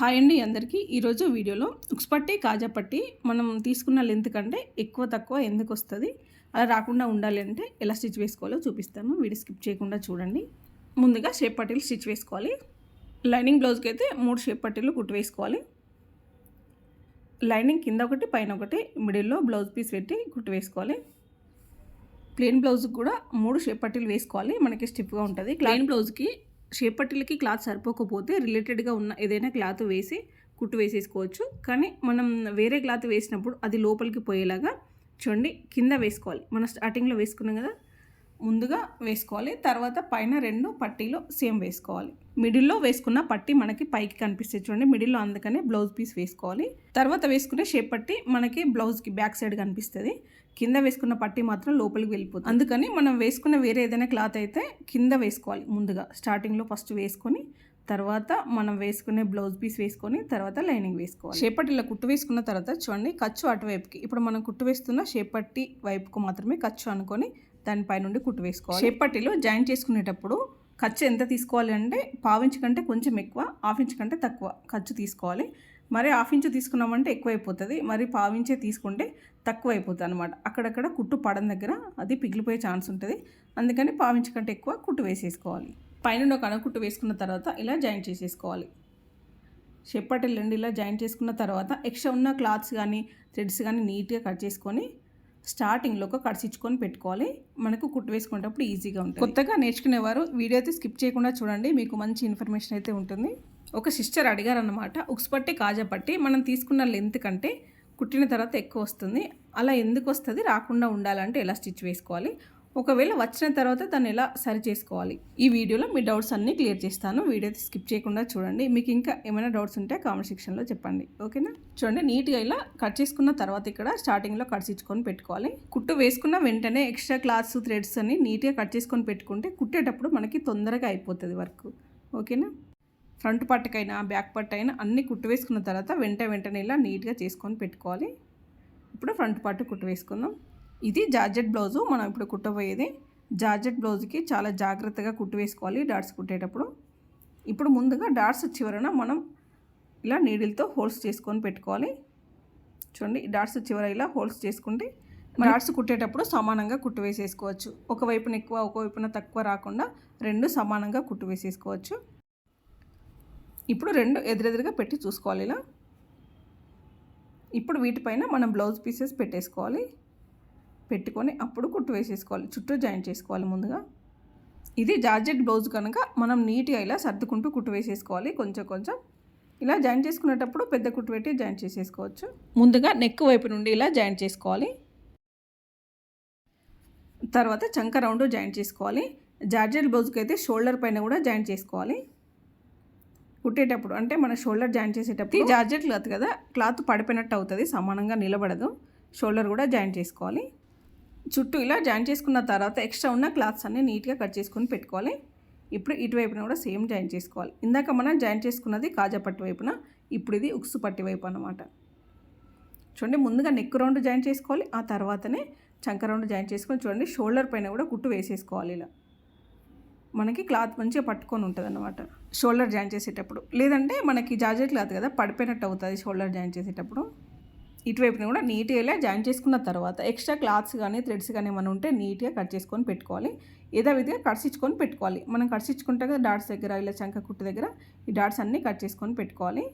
Hi అండి అందరికీ. ఈరోజు వీడియోలో ఉక్స్ పట్టి కాజా పట్టి మనం తీసుకున్న లెంత్ కంటే ఎక్కువ తక్కువ ఎందుకు వస్తుంది? అలా రాకుండా ఉండాలి అంటే ఎలా స్టిచ్ వేసుకోవాలో చూపిస్తాను. వీడియో స్కిప్ చేయకుండా చూడండి. ముందుగా షేప్ పట్టీలు స్టిచ్ వేసుకోవాలి. లైనింగ్ బ్లౌజ్కి అయితే మూడు షేప్ పట్టీలు కుట్టు వేసుకోవాలి. లైనింగ్ కింద ఒకటి పైన ఒకటి మిడిల్లో బ్లౌజ్ పీస్ పెట్టి కుట్టు వేసుకోవాలి. ప్లెయిన్ బ్లౌజ్కి కూడా మూడు షేప్ పట్టీలు వేసుకోవాలి. మనకి స్టిప్గా ఉంటుంది. ప్లెయిన్ బ్లౌజ్కి షేప్ క్లాత్ సరిపోకపోతే రిలేటెడ్గా ఉన్న ఏదైనా క్లాత్ వేసి కుట్టు వేసేసుకోవచ్చు. కానీ మనం వేరే క్లాత్ వేసినప్పుడు అది లోపలికి పోయేలాగా చూడండి కింద వేసుకోవాలి. మనం స్టార్టింగ్లో వేసుకున్నాం కదా ముందుగా వేసుకోవాలి. తర్వాత పైన రెండు పట్టీలు సేమ్ వేసుకోవాలి. మిడిల్లో వేసుకున్న పట్టి మనకి పైకి కనిపిస్తుంది చూడండి. మిడిల్లో అందుకనే బ్లౌజ్ పీస్ వేసుకోవాలి. తర్వాత వేసుకునే షేప్ పట్టి మనకి బ్లౌజ్కి బ్యాక్ సైడ్ కనిపిస్తుంది. కింద వేసుకున్న పట్టి మాత్రం లోపలికి వెళ్ళిపోతుంది. అందుకని మనం వేసుకున్న వేరే ఏదైనా క్లాత్ అయితే కింద వేసుకోవాలి ముందుగా. స్టార్టింగ్లో ఫస్ట్ వేసుకొని తర్వాత మనం వేసుకునే బ్లౌజ్ పీస్ వేసుకొని తర్వాత లైనింగ్ వేసుకోవాలి. షేపట్టి ఇలా కుట్టు వేసుకున్న తర్వాత చూడండి ఖర్చు అటువైపుకి. ఇప్పుడు మనం కుట్టు వేస్తున్న షేపట్టి వైపుకు మాత్రమే ఖర్చు అనుకొని దానిపై నుండి కుట్టు వేసుకోవాలి. చేపట్టిలో జాయిన్ చేసుకునేటప్పుడు ఖర్చు ఎంత తీసుకోవాలి అంటే పావించు కంటే కొంచెం ఎక్కువ హాఫ్ ఇంచ్ కంటే తక్కువ ఖర్చు తీసుకోవాలి. మరి హాఫ్ ఇంచు తీసుకున్నామంటే ఎక్కువ అయిపోతుంది మరి పావించే తీసుకుంటే తక్కువ అయిపోతుంది అనమాట అక్కడక్కడ కుట్టు పడని దగ్గర అది పిగిలిపోయే ఛాన్స్ ఉంటుంది. అందుకని పావించు కంటే ఎక్కువ కుట్టు వేసేసుకోవాలి. పైన ఒక కుట్టు వేసుకున్న తర్వాత ఇలా జాయిన్ చేసేసుకోవాలి. చెప్పటి రెండు ఇలా జాయిన్ చేసుకున్న తర్వాత ఎక్స్ట్రా ఉన్న క్లాత్స్ కానీ థ్రెడ్స్ కానీ నీట్గా కట్ చేసుకొని స్టార్టింగ్లో ఒక కడిచిచ్చుకొని పెట్టుకోవాలి. మనకు కుట్టు వేసుకునేటప్పుడు ఈజీగా ఉంటుంది. కొత్తగా నేర్చుకునేవారు వీడియో అయితే స్కిప్ చేయకుండా చూడండి మీకు మంచి ఇన్ఫర్మేషన్ అయితే ఉంటుంది. ఒక సిస్టర్ అడిగారన్నమాట ఉక్స్ పట్టి కాజా పట్టి మనం తీసుకున్న లెంత్ కంటే కుట్టిన తర్వాత ఎక్కువ వస్తుంది. అలా ఎందుకు వస్తుంది? రాకుండా ఉండాలంటే ఎలా స్టిచ్ వేసుకోవాలి? ఒకవేళ వచ్చిన తర్వాత దాన్ని ఎలా సరి చేసుకోవాలి? ఈ వీడియోలో మీ డౌట్స్ అన్నీ క్లియర్ చేస్తాను. వీడియో స్కిప్ చేయకుండా చూడండి. మీకు ఇంకా ఏమైనా డౌట్స్ ఉంటే కామెంట్ సెక్షన్లో చెప్పండి. ఓకేనా? చూడండి నీట్గా ఇలా కట్ చేసుకున్న తర్వాత ఇక్కడ స్టార్టింగ్లో కట్స్ ఇచ్చుకొని పెట్టుకోవాలి. కుట్టు వేసుకున్న వెంటనే ఎక్స్ట్రా క్లాత్స్ థ్రెడ్స్ అన్ని నీట్గా కట్ చేసుకొని పెట్టుకుంటే కుట్టేటప్పుడు మనకి తొందరగా అయిపోతుంది వర్క్. ఓకేనా? ఫ్రంట్ పట్టుకైనా బ్యాక్ పట్టు అయినా అన్నీ కుట్టు వేసుకున్న తర్వాత వెంట వెంటనే ఇలా నీట్గా చేసుకొని పెట్టుకోవాలి. ఇప్పుడు ఫ్రంట్ పట్టు కుట్టు వేసుకుందాం. ఇది జార్జెట్ బ్లౌజు. మనం ఇప్పుడు కుట్టబోయేది జార్జెట్ బ్లౌజ్కి చాలా జాగ్రత్తగా కుట్టు వేసుకోవాలి డాట్స్ కుట్టేటప్పుడు. ఇప్పుడు ముందుగా డాట్స్ చివరన మనం ఇలా నీడిల్తో హోల్స్ చేసుకొని పెట్టుకోవాలి. చూడండి డాట్స్ చివర ఇలా హోల్స్ చేసుకుంటే డాట్స్ కుట్టేటప్పుడు సమానంగా కుట్టు వేసేసుకోవచ్చు. ఒకవైపున ఎక్కువ ఒకవైపున తక్కువ రాకుండా రెండు సమానంగా కుట్టు వేసేసుకోవచ్చు. ఇప్పుడు రెండు ఎదురెదురుగా పెట్టి చూసుకోవాలి ఇలా. ఇప్పుడు వీటిపైన మనం బ్లౌజ్ పీసెస్ పెట్టేసుకోవాలి. పెట్టుకొని అప్పుడు కుట్టు వేసేసుకోవాలి. చుట్టూ జాయిన్ చేసుకోవాలి ముందుగా. ఇది జార్జెట్ బ్లౌజ్ కనుక మనం నీట్గా ఇలా సర్దుకుంటూ కుట్టు వేసేసుకోవాలి కొంచెం కొంచెం. ఇలా జాయిన్ చేసుకునేటప్పుడు పెద్ద కుట్టు పెట్టి జాయిన్ చేసేసుకోవచ్చు. ముందుగా నెక్ వైపు నుండి ఇలా జాయిన్ చేసుకోవాలి. తర్వాత చంక రౌండ్ జాయిన్ చేసుకోవాలి. జార్జెట్ బ్లౌజ్కి అయితే షోల్డర్ పైన కూడా జాయిన్ చేసుకోవాలి. కుట్టేటప్పుడు అంటే మన షోల్డర్ జాయిన్ చేసేటప్పుడు జార్జెట్ క్లాత్ కదా క్లాత్ పడిపోయినట్టు అవుతుంది సమానంగా నిలబడదు. షోల్డర్ కూడా జాయిన్ చేసుకోవాలి. చుట్టూ ఇలా జాయిన్ చేసుకున్న తర్వాత ఎక్స్ట్రా ఉన్న క్లాత్స్ అన్నీ నీట్గా కట్ చేసుకొని పెట్టుకోవాలి. ఇప్పుడు ఇటువైపున కూడా సేమ్ జాయిన్ చేసుకోవాలి. ఇందాక మనం జాయిన్ చేసుకున్నది కాజా పట్టు వైపున ఇప్పుడు ఇది ఉక్సు పట్టి వైపు అనమాట చూడండి ముందుగా నెక్ రౌండ్ జాయిన్ చేసుకోవాలి. ఆ తర్వాతనే చంక రౌండ్ జాయిన్ చేసుకొని చూడండి షోల్డర్ పైన కూడా కుట్టు వేసేసుకోవాలి ఇలా. మనకి క్లాత్ మంచిగా పట్టుకొని ఉంటుంది అనమాట షోల్డర్ జాయిన్ చేసేటప్పుడు. లేదంటే మనకి జార్జెట్ క్లాత్ కదా పడిపోయినట్టు అవుతుంది షోల్డర్ జాయిన్ చేసేటప్పుడు. ఇటువైపుని కూడా నీట్గా ఇలా జాయిన్ చేసుకున్న తర్వాత ఎక్స్ట్రా క్లాత్స్ కానీ థ్రెడ్స్ కానీ ఏమైనా ఉంటే నీట్గా కట్ చేసుకొని పెట్టుకోవాలి. ఏదో విధిగా కట్సిచ్చుకొని పెట్టుకోవాలి. మనం కట్సిచ్చుకుంటే కదా డాట్స్ దగ్గర ఇలా చంక కుట్టు దగ్గర ఈ డాట్స్ అన్నీ కట్ చేసుకొని పెట్టుకోవాలి.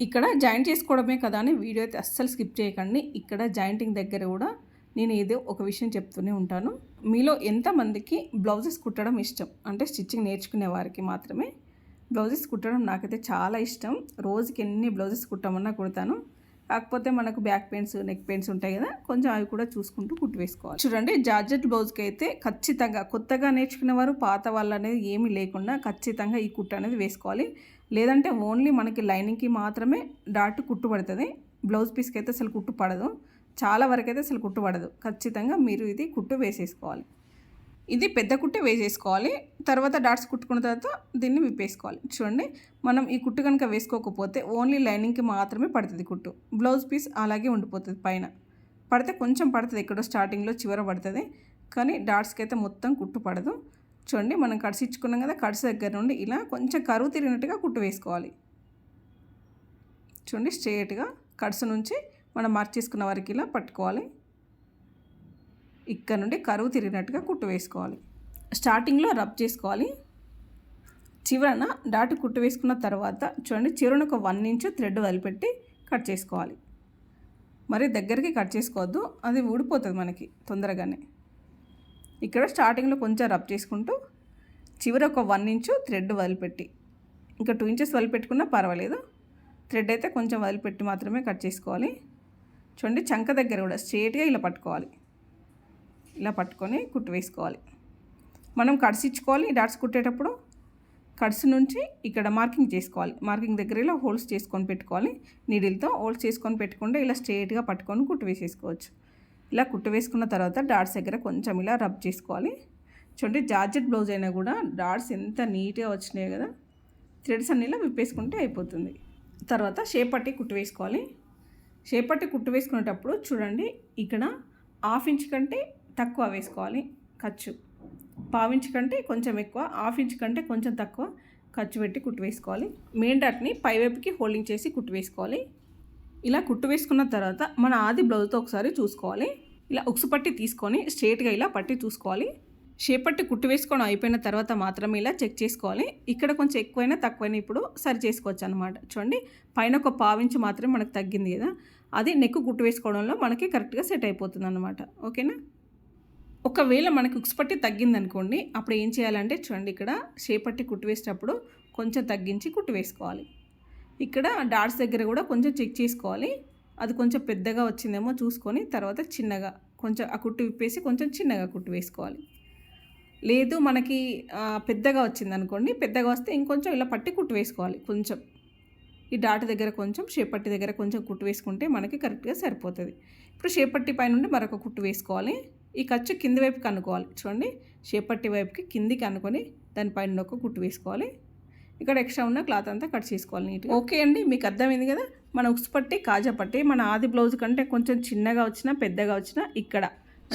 ఇక్కడ జాయిన్ చేసుకోవడమే కదా అని వీడియో అయితే అస్సలు స్కిప్ చేయకండి. ఇక్కడ జాయింటింగ్ దగ్గర కూడా నేను ఏదో ఒక విషయం చెప్తూనే ఉంటాను. మీలో ఎంతమందికి బ్లౌజెస్ కుట్టడం ఇష్టం? అంటే స్టిచ్చింగ్ నేర్చుకునే వారికి మాత్రమే. బ్లౌజెస్ కుట్టడం నాకైతే చాలా ఇష్టం. రోజుకి ఎన్ని బ్లౌజెస్ కుట్టమన్నా కుడతాను. కాకపోతే మనకు బ్యాక్ పెయిన్స్ నెక్ పెయిన్స్ ఉంటాయి కదా కొంచెం అవి కూడా చూసుకుంటూ కుట్టు వేసుకోవాలి. చూడండి జార్జెట్ బ్లౌజ్కి అయితే ఖచ్చితంగా కొత్తగా నేర్చుకునే వారు పాత వాళ్ళు అనేది ఏమీ లేకుండా ఖచ్చితంగా ఈ కుట్టు అనేది వేసుకోవాలి. లేదంటే ఓన్లీ మనకి లైనింగ్కి మాత్రమే డాట్ కుట్టు పడుతుంది. బ్లౌజ్ పీస్కి అయితే అసలు కుట్టు పడదు. చాలా వరకు అయితే అసలు కుట్టు పడదు. ఖచ్చితంగా మీరు ఇది కుట్టు వేసేసుకోవాలి. ఇది పెద్ద కుట్టే వేసేసుకోవాలి. తర్వాత డాట్స్ కుట్టుకున్న తర్వాత దీన్ని విప్పేసుకోవాలి. చూడండి మనం ఈ కుట్టు కనుక వేసుకోకపోతే ఓన్లీ లైనింగ్కి మాత్రమే పడుతుంది కుట్టు. బ్లౌజ్ పీస్ అలాగే ఉండిపోతుంది పైన. పడితే కొంచెం పడుతుంది ఎక్కడో స్టార్టింగ్లో చివర పడుతుంది. కానీ డాట్స్కి అయితే మొత్తం కుట్టు పడదు. చూడండి మనం కడిసి ఇచ్చుకున్నాం కదా కడిసి దగ్గర నుండి ఇలా కొంచెం కరువు తిరిగినట్టుగా కుట్టు వేసుకోవాలి. చూడండి స్ట్రేట్గా కడుసు నుంచి మనం మార్చేసుకున్న వరకు ఇలా పట్టుకోవాలి. ఇక్కడ నుండి కరువు తిరిగినట్టుగా కుట్టు వేసుకోవాలి. స్టార్టింగ్లో రబ్ చేసుకోవాలి. చివరన డాటు కుట్టు వేసుకున్న తర్వాత చూడండి చివరన ఒక వన్ ఇంచ్ థ్రెడ్ వదిలిపెట్టి కట్ చేసుకోవాలి. మరి దగ్గరికి కట్ చేసుకోవద్దు అది ఊడిపోతుంది మనకి తొందరగానే. ఇక్కడ స్టార్టింగ్లో కొంచెం రబ్ చేసుకుంటూ చివరి ఒక వన్ ఇంచు థ్రెడ్ వదిలిపెట్టి ఇంకా టూ ఇంచెస్ వదిలిపెట్టుకున్నా పర్వాలేదు. థ్రెడ్ అయితే కొంచెం వదిలిపెట్టి మాత్రమే కట్ చేసుకోవాలి. చూడండి చంక దగ్గర కూడా స్ట్రేట్గా ఇలా పట్టుకోవాలి. ఇలా పట్టుకొని కుట్టు వేసుకోవాలి. మనం కడిసిచ్చుకోవాలి డాట్స్ కుట్టేటప్పుడు కట్స్ నుంచి ఇక్కడ మార్కింగ్ చేసుకోవాలి. మార్కింగ్ దగ్గర ఇలా హోల్స్ చేసుకొని పెట్టుకోవాలి. నీడిల్తో హోల్స్ చేసుకొని పెట్టుకుంటే ఇలా స్ట్రేట్గా పట్టుకొని కుట్టు వేసేసుకోవచ్చు. ఇలా కుట్టు వేసుకున్న తర్వాత డాట్స్ దగ్గర కొంచెం ఇలా రబ్ చేసుకోవాలి. చూడండి జార్జెట్ బ్లౌజ్ అయినా కూడా డాట్స్ ఎంత నీట్గా వచ్చినాయి కదా. థ్రెడ్స్ అన్ని ఇలా విప్పేసుకుంటే అయిపోతుంది. తర్వాత షేప్ పట్టి కుట్టు వేసుకోవాలి. షేప్ పట్టి కుట్టు వేసుకునేటప్పుడు చూడండి ఇక్కడ హాఫ్ ఇంచ్ కంటే తక్కువ వేసుకోవాలి ఖర్చు. పావించ్ కంటే కొంచెం ఎక్కువ హాఫ్ ఇంచ్ కంటే కొంచెం తక్కువ ఖర్చు పెట్టి కుట్టు వేసుకోవాలి. మెయిన్ డాట్ని పైవైపుకి హోల్డింగ్ చేసి కుట్టు వేసుకోవాలి. ఇలా కుట్టు వేసుకున్న తర్వాత మన ఆది బ్లౌజ్తో ఒకసారి చూసుకోవాలి. ఇలా ఉక్సు పట్టి తీసుకొని స్ట్రేట్గా ఇలా పట్టి చూసుకోవాలి. షేప్ పట్టి కుట్టు వేసుకోవడం అయిపోయిన తర్వాత మాత్రమే ఇలా చెక్ చేసుకోవాలి. ఇక్కడ కొంచెం ఎక్కువైనా తక్కువైనా ఇప్పుడు సరి చేసుకోవచ్చు అనమాట చూడండి పైన ఒక పావించి మాత్రమే మనకు తగ్గింది కదా. అది నెక్ కుట్టు వేసుకోవడంలో మనకి కరెక్ట్గా సెట్ అయిపోతుంది అనమాట ఓకేనా? ఒకవేళ మనకి ఉక్స్ పట్టి తగ్గిందనుకోండి అప్పుడు ఏం చేయాలంటే చూడండి ఇక్కడ షేపట్టి కుట్టు వేసేటప్పుడు కొంచెం తగ్గించి కుట్టు వేసుకోవాలి. ఇక్కడ డాట్స్ దగ్గర కూడా కొంచెం చెక్ చేసుకోవాలి. అది కొంచెం పెద్దగా వచ్చిందేమో చూసుకొని తర్వాత చిన్నగా కొంచెం ఆ కుట్టు విప్పేసి కొంచెం చిన్నగా కుట్టు వేసుకోవాలి. లేదు మనకి పెద్దగా వచ్చింది అనుకోండి పెద్దగా వస్తే ఇంకొంచెం ఇలా పట్టి కుట్టు వేసుకోవాలి కొంచెం. ఈ డాట్ దగ్గర కొంచెం షేపట్టి దగ్గర కొంచెం కుట్టు వేసుకుంటే మనకి కరెక్ట్గా సరిపోతుంది. ఇప్పుడు షేపట్టి పైన మరొక కుట్టు వేసుకోవాలి. ఈ ఖర్చు కింది వైపుకి అనుకోవాలి. చూడండి షేపట్టి వైపుకి కిందికి అనుకొని దానిపైన ఒక కుట్టు వేసుకోవాలి. ఇక్కడ ఎక్స్ట్రా ఉన్న క్లాత్ అంతా కట్ చేసుకోవాలి నీట్గా. ఓకే అండి మీకు అర్థమైంది కదా? మన ఉక్స్ పట్టి కాజా పట్టి మన ఆది బ్లౌజ్ కంటే కొంచెం చిన్నగా వచ్చినా పెద్దగా వచ్చినా ఇక్కడ.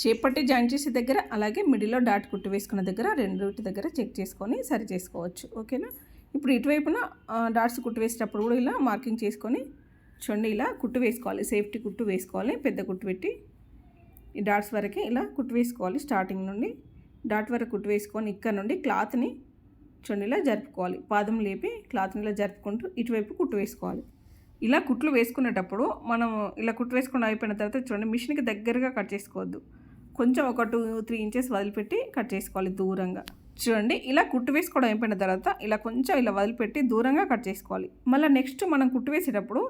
షేప్ పట్టి జాయిన్ చేసే దగ్గర అలాగే మిడిల్లో డాట్ కుట్టు వేసుకున్న దగ్గర రెండుటి దగ్గర చెక్ చేసుకొని సరి చేసుకోవచ్చు. ఓకేనా ఇప్పుడు ఇటువైపున డాట్స్ కుట్టు వేసేటప్పుడు కూడా ఇలా మార్కింగ్ చేసుకొని చూడండి ఇలా కుట్టు వేసుకోవాలి. సేఫ్టీ కుట్టు వేసుకోవాలి పెద్ద కుట్టు పెట్టి. ఈ డాట్స్ వరకు ఇలా కుట్టు వేసుకోవాలి స్టార్టింగ్ నుండి డాట్ వరకు కుట్టు వేసుకొని ఇక్కడ నుండి క్లాత్ని చూడండి ఇలా జరుపుకోవాలి. పాదం లేపి క్లాత్ని ఇలా జరుపుకుంటూ ఇటువైపు కుట్టు వేసుకోవాలి ఇలా కుట్లు వేసుకునేటప్పుడు మనం ఇలా కుట్టు వేసుకుని అయిపోయిన తర్వాత చూడండి మిషన్కి దగ్గరగా కట్ చేసుకోవద్దు. కొంచెం ఒక టూ త్రీ ఇంచెస్ వదిలిపెట్టి కట్ చేసుకోవాలి దూరంగా. చూడండి ఇలా కుట్టు వేసుకోవడం అయిపోయిన తర్వాత ఇలా కొంచెం ఇలా వదిలిపెట్టి దూరంగా కట్ చేసుకోవాలి. మళ్ళీ నెక్స్ట్ మనం కుట్టు వేసేటప్పుడు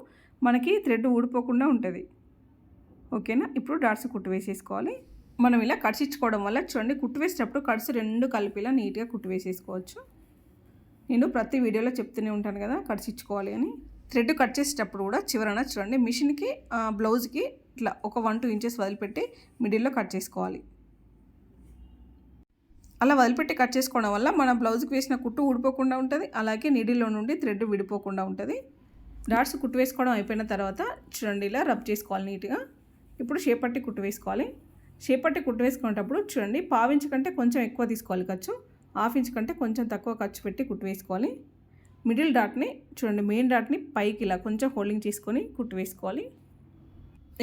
మనకి థ్రెడ్ ఊడిపోకుండా ఉంటుంది. ఓకేనా? ఇప్పుడు డాట్స్ కుట్టు వేసేసుకోవాలి. మనం ఇలా కడిచిచ్చుకోవడం వల్ల చూడండి కుట్టు వేసేటప్పుడు కడుసు రెండు కలిపిలా నీట్గా కుట్టు వేసేసుకోవచ్చు. నేను ప్రతి వీడియోలో చెప్తూనే ఉంటాను కదా కడిచిచ్చుకోవాలి అని. థ్రెడ్ కట్ చేసేటప్పుడు కూడా చివరన చూడండి మిషన్కి బ్లౌజ్కి ఇట్లా ఒక వన్ టూ ఇంచెస్ వదిలిపెట్టి మిడిల్లో కట్ చేసుకోవాలి. అలా వదిలిపెట్టి కట్ చేసుకోవడం వల్ల మన బ్లౌజ్కి వేసిన కుట్టు ఊడిపోకుండా ఉంటుంది అలాగే నీడిలో నుండి థ్రెడ్ విడిపోకుండా ఉంటుంది. డాట్స్ కుట్టు వేసుకోవడం అయిపోయిన తర్వాత చూడండి ఇలా రబ్ చేసుకోవాలి నీట్గా. ఇప్పుడు షేపట్టి కుట్టు వేసుకోవాలి. షేపట్టి కుట్టు వేసుకునేటప్పుడు చూడండి పావించు కంటే కొంచెం ఎక్కువ తీసుకోవాలి ఖర్చు. హాఫ్ ఇంచ్ కంటే కొంచెం తక్కువ ఖర్చు పెట్టి కుట్టు వేసుకోవాలి. మిడిల్ డాట్ని చూడండి మెయిన్ డాట్ని పైకి ఇలా కొంచెం హోల్డింగ్ చేసుకొని కుట్టు వేసుకోవాలి.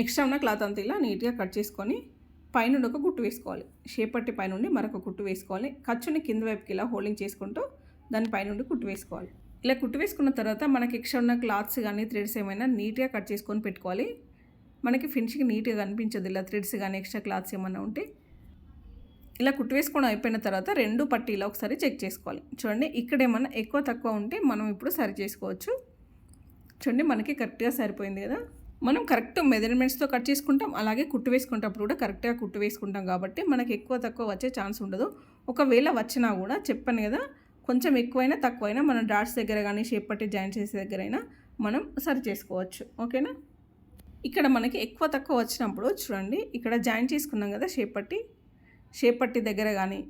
ఎక్స్ట్రా ఉన్న క్లాత్ అంతా ఇలా నీట్గా కట్ చేసుకొని పైన ఒక కుట్టు వేసుకోవాలి. షేపట్టి పైనుండి మరొక కుట్టు వేసుకోవాలి. ఖర్చుని కింద వైపుకి ఇలా హోల్డింగ్ చేసుకుంటూ దాని పైనుండి కుట్టు వేసుకోవాలి. ఇలా కుట్టు వేసుకున్న తర్వాత మనకి ఎక్స్ట్రా ఉన్న క్లాత్స్ కానీ థ్రెడ్స్ ఏమైనా నీట్గా కట్ చేసుకొని పెట్టుకోవాలి. మనకి ఫినిషింగ్ నీట్గా కనిపించదు. ఇలా థ్రెడ్స్ కానీ ఎక్స్ట్రా క్లాత్స్ ఏమైనా ఉంటే ఇలా కుట్టు వేసుకోవడం అయిపోయిన తర్వాత రెండు పట్టీలా ఒకసారి చెక్ చేసుకోవాలి. చూడండి ఇక్కడ ఏమన్నా ఎక్కువ తక్కువ ఉంటే మనం ఇప్పుడు సరి చేసుకోవచ్చు. చూడండి మనకి కరెక్ట్గా సరిపోయింది కదా. మనం కరెక్ట్ మెజర్మెంట్స్తో కట్ చేసుకుంటాం. అలాగే కుట్టు వేసుకునేటప్పుడు కూడా కరెక్ట్గా కుట్టు వేసుకుంటాం కాబట్టి మనకి ఎక్కువ తక్కువ వచ్చే ఛాన్స్ ఉండదు. ఒకవేళ వచ్చినా కూడా చెప్పాను కదా కొంచెం ఎక్కువైనా తక్కువైనా మనం డాట్స్ దగ్గర కానీ షేప్ పట్టి జాయిన్ చేసే దగ్గర అయినా మనం సరి చేసుకోవచ్చు. ఓకేనా? ఇక్కడ మనకి ఎక్కువ తక్కువ వచ్చినప్పుడు చూడండి ఇక్కడ జాయిన్ చేసుకున్నాం కదా షేప్ పట్టి షేప్ పట్టి దగ్గర కానీ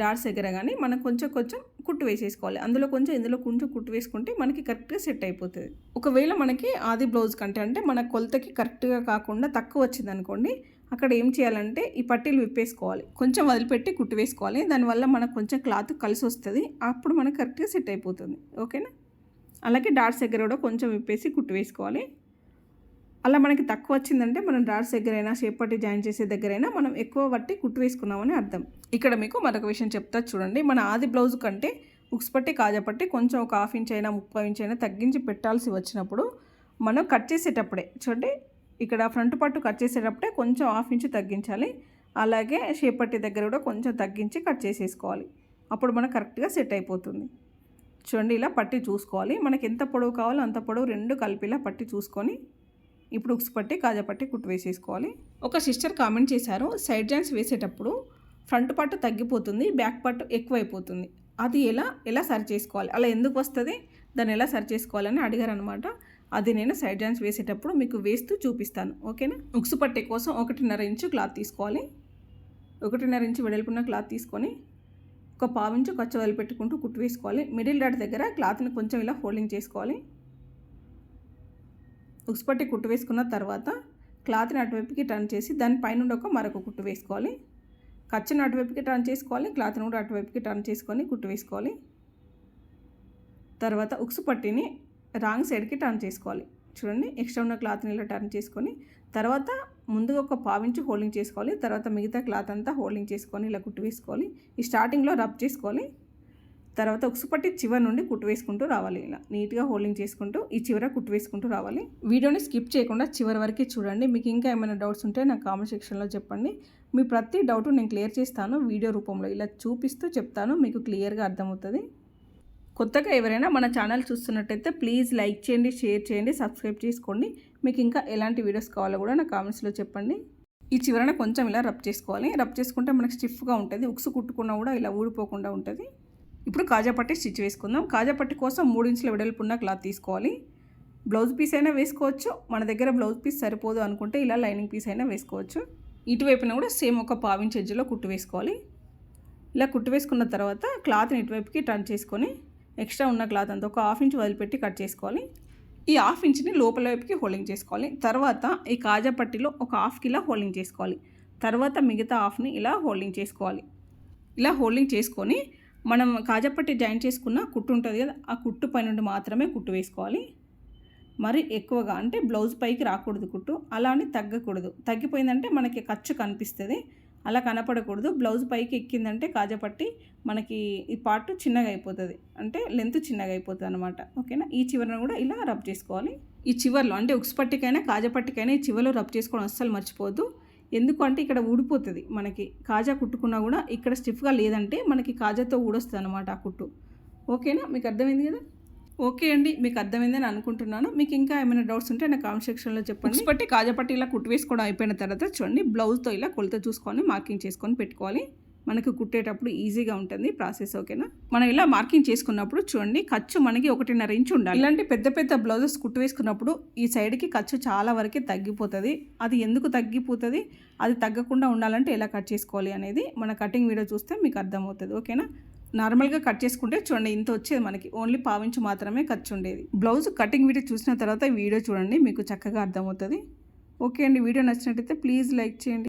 డాట్స్ దగ్గర కానీ మనం కొంచెం కొంచెం కుట్టు వేసేసుకోవాలి. అందులో కొంచెం ఇందులో కొంచెం కుట్టు వేసుకుంటే మనకి కరెక్ట్గా సెట్ అయిపోతుంది. ఒకవేళ మనకి ఆది బ్లౌజ్ కంటే అంటే మన కొలతకి కరెక్ట్గా కాకుండా తక్కువ వచ్చింది అనుకోండి అక్కడ ఏం చేయాలంటే ఈ పట్టీలు విప్పేసుకోవాలి. కొంచెం వదిలిపెట్టి కుట్టు వేసుకోవాలి. దానివల్ల మనకు కొంచెం క్లాత్ కలిసి వస్తుంది. అప్పుడు మనకు కరెక్ట్గా సెట్ అయిపోతుంది. ఓకేనా? అలాగే డాట్స్ దగ్గర కూడా కొంచెం విప్పేసి కుట్టు వేసుకోవాలి. అలా మనకి తక్కువ వచ్చిందంటే మనం డాట్స్ దగ్గరైనా షేప్ పట్టి జాయిన్ చేసే దగ్గరైనా మనం ఎక్కువ పట్టి కుట్టు వేసుకున్నామని అర్థం. ఇక్కడ మీకు మరొక విషయం చెప్తా చూడండి. మన ఆది బ్లౌజ్ కంటే ఉక్స్ పట్టి కాజా పట్టి కొంచెం ఒక హాఫ్ ఇంచ్ అయినా ముప్పై ఇంచ్ అయినా తగ్గించి పెట్టాల్సి వచ్చినప్పుడు మనం కట్ చేసేటప్పుడే చూడండి. ఇక్కడ ఫ్రంట్ పట్టు కట్ చేసేటప్పుడే కొంచెం హాఫ్ ఇంచ్ తగ్గించాలి. అలాగే షేప్ పట్టి దగ్గర కూడా కొంచెం తగ్గించి కట్ చేసేసుకోవాలి. అప్పుడు మనకు కరెక్ట్గా సెట్ అయిపోతుంది. చూడండి ఇలా పట్టి చూసుకోవాలి. మనకి ఎంత పొడవు కావాలో అంత పొడవు రెండు కలిపిలా పట్టి చూసుకొని ఇప్పుడు ఉక్స్ పట్టి కాజా పట్టి కుట్టు వేసేసుకోవాలి. ఒక సిస్టర్ కామెంట్ చేశారు సైడ్ జాయింట్స్ వేసేటప్పుడు ఫ్రంట్ పట్టు తగ్గిపోతుంది బ్యాక్ పట్టు ఎక్కువైపోతుంది. అది ఎలా ఎలా సరి చేసుకోవాలి? అలా ఎందుకు వస్తుంది? దాన్ని ఎలా సరి చేసుకోవాలని అడిగారు అనమాట అది నేను సైడ్ జాయింట్స్ వేసేటప్పుడు మీకు వేస్తూ చూపిస్తాను ఓకేనా? ఉక్సు పట్టే కోసం ఒకటిన్నర ఇంచు క్లాత్ తీసుకోవాలి. ఒకటిన్నర ఇంచు వెడల్పున్న క్లాత్ తీసుకొని ఒక పావించు ఖర్చు వదిలిపెట్టుకుంటూ కుట్టు వేసుకోవాలి. మిడిల్ డాట్ దగ్గర క్లాత్ని కొంచెం ఇలా ఫోల్డింగ్ చేసుకోవాలి. ఉక్సుపట్టి కుట్టు వేసుకున్న తర్వాత క్లాత్ని అటువైపుకి టర్న్ చేసి దాని పైన ఒక మరొక కుట్టు వేసుకోవాలి. ఖర్చును అటువైపుకి టర్న్ చేసుకోవాలి క్లాత్ని కూడా అటువైపుకి టర్న్ చేసుకొని కుట్టు వేసుకోవాలి. తర్వాత ఉక్సు పట్టిని రాంగ్ సైడ్కి టర్న్ చేసుకోవాలి. చూడండి ఎక్స్ట్రా ఉన్న క్లాత్ని ఇలా టర్న్ చేసుకొని తర్వాత ముందుగా ఒక పావించి హోల్డింగ్ చేసుకోవాలి. తర్వాత మిగతా క్లాత్ అంతా హోల్డింగ్ చేసుకొని ఇలా కుట్టు వేసుకోవాలి. ఈ స్టార్టింగ్లో రబ్ చేసుకోవాలి. తర్వాత ఉక్సుపట్టి చివరి నుండి కుట్టు వేసుకుంటూ రావాలి ఇలా నీట్గా హోల్డింగ్ చేసుకుంటూ ఈ చివర కుట్టు వేసుకుంటూ రావాలి. వీడియోని స్కిప్ చేయకుండా చివరి వరకు చూడండి. మీకు ఇంకా ఏమైనా డౌట్స్ ఉంటే నాకు కామెంట్ సెక్షన్లో చెప్పండి. మీ ప్రతి డౌట్ నేను క్లియర్ చేస్తాను. వీడియో రూపంలో ఇలా చూపిస్తూ చెప్తాను. మీకు క్లియర్గా అర్థమవుతుంది. కొత్తగా ఎవరైనా మన ఛానల్ చూస్తున్నట్టయితే ప్లీజ్ లైక్ చేయండి షేర్ చేయండి సబ్స్క్రైబ్ చేసుకోండి. మీకు ఇంకా ఎలాంటి వీడియోస్ కావాలో కూడా నా కామెంట్స్లో చెప్పండి. ఈ చివరన కొంచెం ఇలా రబ్ చేసుకోవాలి. రబ్ చేసుకుంటే మనకు స్టిఫ్గా ఉంటుంది. ఉక్సు కుట్టుకున్నా కూడా ఇలా ఊడిపోకుండా ఉంటుంది. ఇప్పుడు కాజా పట్టి స్టిచ్ వేసుకుందాం. కాజా పట్టి కోసం మూడు ఇంచుల వెడల్పున్న క్లాత్ తీసుకోవాలి. బ్లౌజ్ పీస్ అయినా వేసుకోవచ్చు. మన దగ్గర బ్లౌజ్ పీస్ సరిపోదు అనుకుంటే ఇలా లైనింగ్ పీస్ అయినా వేసుకోవచ్చు. ఇటువైపున కూడా సేమ్ ఒక పావించి ఎడ్జ్లో కుట్టు వేసుకోవాలి. ఇలా కుట్టు వేసుకున్న తర్వాత క్లాత్ని ఇటువైపుకి టర్న్ చేసుకొని ఎక్స్ట్రా ఉన్న క్లాత్ అంతా ఒక హాఫ్ ఇంచ్ వదిలిపెట్టి కట్ చేసుకోవాలి. ఈ హాఫ్ ఇంచ్ని లోపల వైపుకి హోల్డింగ్ చేసుకోవాలి. తర్వాత ఈ కాజా పట్టిలో ఒక హాఫ్ కిలా హోల్డింగ్ చేసుకోవాలి. తర్వాత మిగతా హాఫ్ని ఇలా హోల్డింగ్ చేసుకోవాలి. ఇలా హోల్డింగ్ చేసుకొని మనం కాజాపట్టి జాయిన్ చేసుకున్న కుట్టు ఉంటుంది కదా ఆ కుట్టు పై నుండి మాత్రమే కుట్టు వేసుకోవాలి. మరి ఎక్కువగా అంటే బ్లౌజ్ పైకి రాకూడదు కుట్టు అలా అని తగ్గకూడదు. తగ్గిపోయిందంటే మనకి ఖర్చు కనిపిస్తుంది అలా కనపడకూడదు. బ్లౌజ్ పైకి ఎక్కిందంటే కాజపట్టి మనకి ఈ పార్ట్ చిన్నగా అయిపోతుంది అంటే లెంత్ చిన్నగా అయిపోతుంది అనమాట ఓకేనా? ఈ చివరను కూడా ఇలా రబ్ చేసుకోవాలి. ఈ చివర్లో అంటే ఉక్స్ పట్టికైనా కాజపట్టికైనా ఈ చివరిలో రబ్ చేసుకోవడం అస్సలు మర్చిపోవద్దు. ఎందుకంటే ఇక్కడ ఊడిపోతుంది. మనకి కాజా కుట్టుకున్నా కూడా ఇక్కడ స్టిఫ్గా లేదంటే మనకి కాజాతో ఊడొస్తుంది అనమాట ఆ కుట్టు. ఓకేనా? మీకు అర్థమైంది కదా? ఓకే అండి మీకు అర్థమైందని అనుకుంటున్నాను. మీకు ఇంకా ఏమైనా డౌట్స్ ఉంటే నా కామెంట్ సెక్షన్లో చెప్పండి. పట్టి కాజాపట్టి ఇలా కుట్టు వేసుకోవడం అయిపోయిన తర్వాత చూడండి బ్లౌజ్తో ఇలా కొలత చూసుకొని మార్కింగ్ చేసుకొని పెట్టుకోవాలి. మనకు కుట్టేటప్పుడు ఈజీగా ఉంటుంది ప్రాసెస్ ఓకేనా? మనం ఇలా మార్కింగ్ చేసుకున్నప్పుడు చూడండి ఖర్చు మనకి ఒకటిన్నర ఇంచు ఉండాలి. ఇలాంటి పెద్ద పెద్ద బ్లౌజెస్ కుట్టు వేసుకున్నప్పుడు ఈ సైడ్కి ఖర్చు చాలా వరకు తగ్గిపోతుంది. అది ఎందుకు తగ్గిపోతుంది? అది తగ్గకుండా ఉండాలంటే ఎలా కట్ చేసుకోవాలి అనేది మన కటింగ్ వీడియో చూస్తే మీకు అర్థమవుతుంది ఓకేనా? నార్మల్గా కట్ చేసుకుంటే చూడండి ఇంత వచ్చేది మనకి. ఓన్లీ పావించి మాత్రమే ఖర్చు ఉండేది. బ్లౌజ్ కటింగ్ వీడియో చూసిన తర్వాత వీడియో చూడండి మీకు చక్కగా అర్థమవుతుంది. ఓకే అండి వీడియో నచ్చినట్టయితే ప్లీజ్ లైక్ చేయండి.